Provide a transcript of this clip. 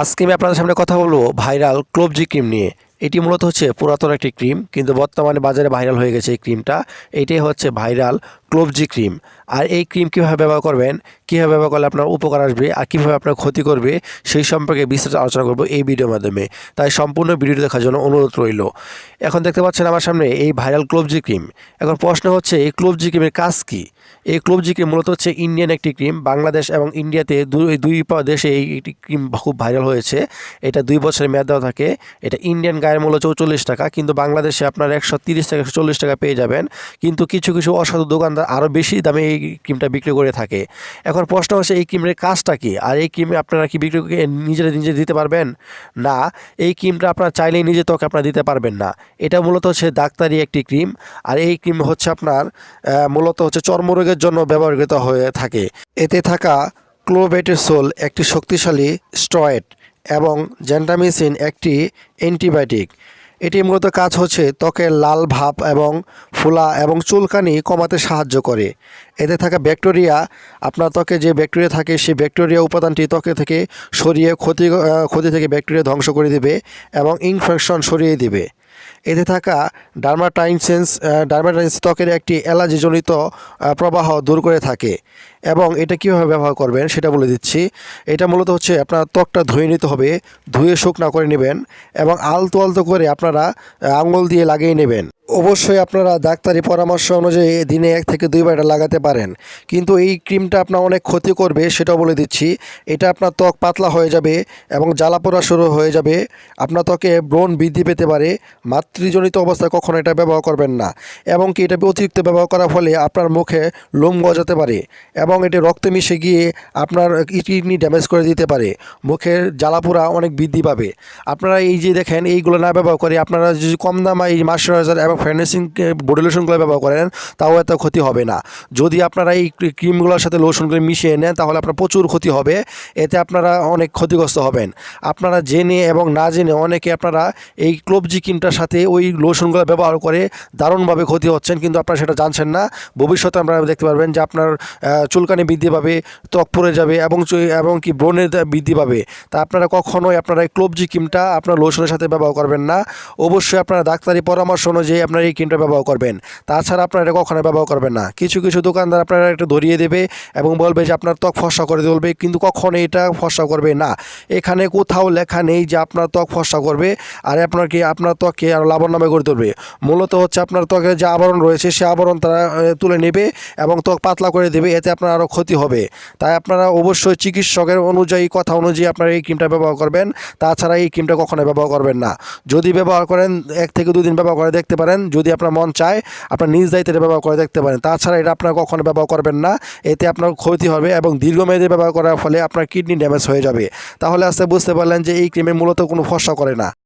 আজকে আমি আপনাদের সামনে কথা বলব ভাইরাল ক্লোবজি ক্রিম নিয়ে। এটি মূলত হচ্ছে পুরাতন একটি ক্রিম, কিন্তু বর্তমানে বাজারে ভাইরাল হয়ে গেছে এই ক্রিমটা। এটাই হচ্ছে ভাইরাল ক্লোবজি ক্রিম। আর এই ক্রিম কীভাবে ব্যবহার করবেন, কীভাবে ব্যবহার করলে আপনার উপকার আসবে আর কীভাবে আপনার ক্ষতি করবে, সেই সম্পর্কে বিস্তারিত আলোচনা করব এই ভিডিওর মাধ্যমে। তাই সম্পূর্ণ ভিডিওটি দেখার জন্য অনুরোধ রইল। এখন দেখতে পাচ্ছেন আমার সামনে এই ভাইরাল ক্লোবজি ক্রিম। এখন প্রশ্ন হচ্ছে, এই ক্লোবজি ক্রিমের কাজ কী? এই ক্লোবজি ক্রিম মূলত হচ্ছে ইন্ডিয়ান একটি ক্রিম, বাংলাদেশ এবং ইন্ডিয়াতে দুই দুই দেশে এই ক্রিম খুব ভাইরাল হয়েছে। এটা দুই বছরের মেয়াদ দেওয়া থাকে। এটা ইন্ডিয়ান গায়ের মূল্য চৌচল্লিশ টাকা, কিন্তু বাংলাদেশে আপনার একশো তিরিশ টাকা একশো চল্লিশ টাকা পেয়ে যাবেন। কিন্তু কিছু কিছু অসাধু দোকানদার আরও বেশি দামে এই ক্রিমটা বিক্রি করে থাকে। এখন প্রশ্ন হচ্ছে, এই ক্রিমের কাজটা কি? আর এই ক্রিমে আপনারা কি বিক্রি করে নিজেরা নিজে দিতে পারবেন? না, এই ক্রিমটা আপনার চাইলেই নিজে ত্বকে আপনারা দিতে পারবেন না। এটা মূলত হচ্ছে ডাক্তারি একটি ক্রিম। আর এই ক্রিম হচ্ছে আপনার মূলত হচ্ছে চর্মরোগের জন্য ব্যবহৃত হয়ে থাকে। এতে থাকা ক্লোবেটেসোল একটি শক্তিশালী স্ট্রয়েড এবং জেন্টামিসিন একটি অ্যান্টিবায়োটিক। এটি মূলত কাজ হচ্ছে ত্বকের লাল ভাব এবং ফোলা এবং চুলকানি কমাতে সাহায্য করে। এতে থাকা ব্যাকটেরিয়া, আপনার ত্বকে যে ব্যাকটেরিয়া থাকে, সেই ব্যাকটেরিয়া উপাদানটি ত্বকে থেকে সরিয়ে ক্ষতি ক্ষতি থেকে ব্যাকটেরিয়া ধ্বংস করে দেবে এবং ইনফেকশন সরিয়ে দিবে। এতে থাকা ডার্মাটাইনসেন্স ডার্মাটাইন ত্বকের একটি অ্যালার্জিজনিত প্রবাহ দূর করে থাকে। এবং এটা কীভাবে ব্যবহার করবেন সেটা বলে দিচ্ছি। এটা মূলত হচ্ছে আপনার ত্বকটা ধুয়ে নিতে হবে, ধুয়ে শুকনা করে নেবেন এবং আলতো আলতো করে আপনারা আঙুল দিয়ে লাগিয়ে নেবেন। অবশ্যই আপনারা ডাক্তারি পরামর্শ অনুযায়ী দিনে এক থেকে দুইবার এটা লাগাতে পারেন। কিন্তু এই ক্রিমটা আপনার অনেক ক্ষতি করবে সেটা বলে দিচ্ছি। এটা আপনার ত্বক পাতলা হয়ে যাবে এবং জ্বালা পোড়া শুরু হয়ে যাবে। আপনার ত্বকে ব্রণ বৃদ্ধি পেতে পারে। মাতৃজনিত অবস্থায় কখনো এটা ব্যবহার করবেন না। এবং কি এটা অতিরিক্ত ব্যবহার করার ফলে আপনার মুখে লোম গজাতে পারে এবং এটি রক্তে মিশে গিয়ে আপনার কিডনি ড্যামেজ করে দিতে পারে। মুখের জ্বালাপোড়া অনেক বৃদ্ধি পাবে। আপনারা এই যে দেখেন, এইগুলো না ব্যবহার করে আপনারা যদি কম দামে এই ময়শ্চারাইজার এবং ফ্যান্ডেসিং বডি লোশনগুলো ব্যবহার করেন, তাও এত ক্ষতি হবে না। যদি আপনারা এই ক্রিমগুলোর সাথে লোশনগুলো মিশিয়ে নেন, তাহলে আপনার প্রচুর ক্ষতি হবে, এতে আপনারা অনেক ক্ষতিগ্রস্ত হবেন। আপনারা জেনে এবং না জেনে অনেকে আপনারা এই ক্লোবজি ক্রিমটার সাথে ওই লোশনগুলো ব্যবহার করে দারুণভাবে ক্ষতি হচ্ছেন, কিন্তু আপনারা সেটা জানছেন না। ভবিষ্যতে আপনারা দেখতে পারবেন যে আপনার চুলকানি বৃদ্ধি পাবে, ত্বক পড়ে যাবে এবং এবং কি ব্রণের বৃদ্ধি পাবে। তা আপনারা কখনোই আপনারা এই ক্লোবজি ক্রিমটা আপনার লোশনের সাথে ব্যবহার করবেন না। অবশ্যই আপনারা ডাক্তারি পরামর্শ অনুযায়ী আপনারা এই ক্রিমটা ব্যবহার করবেন। তাছাড়া আপনারা এটা কখনোই ব্যবহার করবেন না। কিছু কিছু দোকানদার আপনারা এটা ধরিয়ে দেবে এবং বলবে যে আপনার ত্বক ফর্সা করে তুলবে, কিন্তু কখনোই এটা ফর্সা করবে না। এখানে কোথাও লেখা নেই যে আপনার ত্বক ফর্সা করবে, আর আপনার কি, আপনার ত্বককে আরও লাবণ্যময় করে তুলবে। মূলত হচ্ছে আপনার ত্বকের যে আবরণ রয়েছে, সে আবরণ তারা তুলে নেবে এবং ত্বক পাতলা করে দেবে, এতে আপনার আরও ক্ষতি হবে। তাই আপনারা অবশ্যই চিকিৎসকের অনুযায়ী, কথা অনুযায়ী আপনারা এই ক্রিমটা ব্যবহার করবেন। তাছাড়া এই ক্রিমটা কখনোই ব্যবহার করবেন না। যদি ব্যবহার করেন, এক থেকে দুদিন ব্যবহার করে দেখতে পারেন যদি আপনার মন চায়, আপনার নিজ দায়িত্বে এটা ব্যবহার করে দেখতে পারেন। তাছাড়া এটা আপনার কখনো ব্যবহার করবেন না, এতে আপনার ক্ষতি হবে এবং দীর্ঘমেয়াদী ব্যবহার করার ফলে আপনার কিডনি ড্যামেজ হয়ে যাবে। তাহলে আস্তে বুঝতে পারলেন যে এই ক্রিমে মূলত কোনো ফসা করে না।